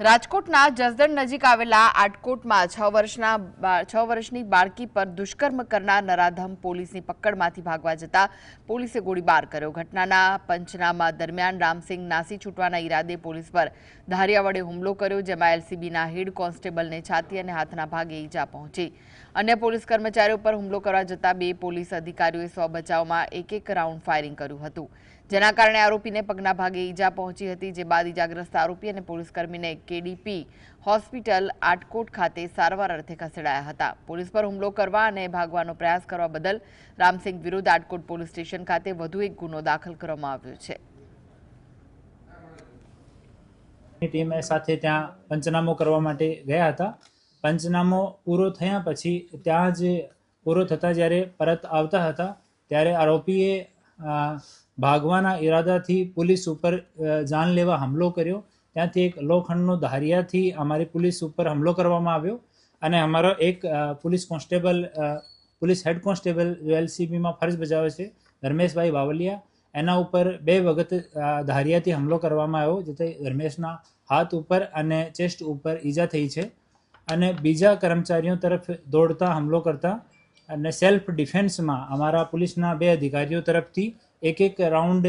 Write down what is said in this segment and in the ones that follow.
રાજકોટના જસદણ નજીક આવેલા આટકોટમાં છ વર્ષના બાળકી પર દુષ્કર્મ કરનાર નરાધમ પોલીસની પકડમાંથી ભાગવા જતા પોલીસે ગોળીબાર કર્યો. ઘટનાના પંચનામા દરમિયાન રામસિંહ નાસી છૂટવાના ઈરાદે પોલીસ પર ધારિયા વડે હુમલો કર્યો, જેમાં એલસીબીના હેડ કોન્સ્ટેબલને છાતી અને હાથના ભાગે ઈજા પહોંચી. અન્ય પોલીસ કર્મચારીઓ પર હુમલો કરવા જતા બે પોલીસ અધિકારીઓએ સ્વ બચાવમાં એક એક રાઉન્ડ ફાયરિંગ કર્યું હતું. જેના કારણે આરોપીને પગના ભાગે ઈજા પહોંચી હતી, જે બાદ ઈજાગ્રસ્ત આરોપી અને પોલીસકર્મીને કેડીપી હોસ્પિટલ આટકોટ ખાતે સારવાર અર્થે ખસેડાયા હતા. પોલીસ પર હુમલો કરવા અને ભાગવાનો પ્રયાસ કરવા બદલ રામસિંગ વિરુદ્ધ આટકોટ પોલીસ સ્ટેશન ખાતે વધુ એક ગુનો દાખલ કરવામાં આવ્યો છે. ટીમે સાથે ત્યાં પંચનામો કરવા માટે ગયા હતા. પંચનામો પૂરો થયા પછી ત્યાં જે પૂરો થતાં જ્યારે પરત આવતા હતા, ત્યારે આરોપીએ ભાગવાના ઈરાદાથી પોલીસ ઉપર જાનલેવા હુમલો કર્યો. ત્યાંથી એક લોખંડનો ધારિયાથી અમારી પોલીસ ઉપર હુમલો કરવામાં આવ્યો. અને અમારો એક police constable police head constable યુએલસીબીમાં એલસીબીમાં ફરજ બજાવે છે, ધર્મેશભાઈ બાવલિયા એના ઉપર બે વખત ધારિયાથી હુમલો કરવામાં આવ્યો, જેથી ધર્મેશના હાથ ઉપર અને ચેસ્ટ ઉપર ઈજા થઈ છે. અને બીજા કર્મચારીઓ તરફ દોડતા હુમલો કરતા અને સેલ્ફ ડિફેન્સમાં અમારા પોલીસના બે અધિકારીઓ તરફથી એક એક રાઉન્ડ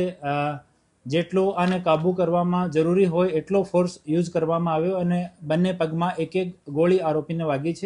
જેટલો આને કાબૂ કરવામાં જરૂરી હોય એટલો ફોર્સ યુઝ કરવામાં આવ્યો અને બંને પગમાં એક એક ગોળી આરોપીને વાગી છે.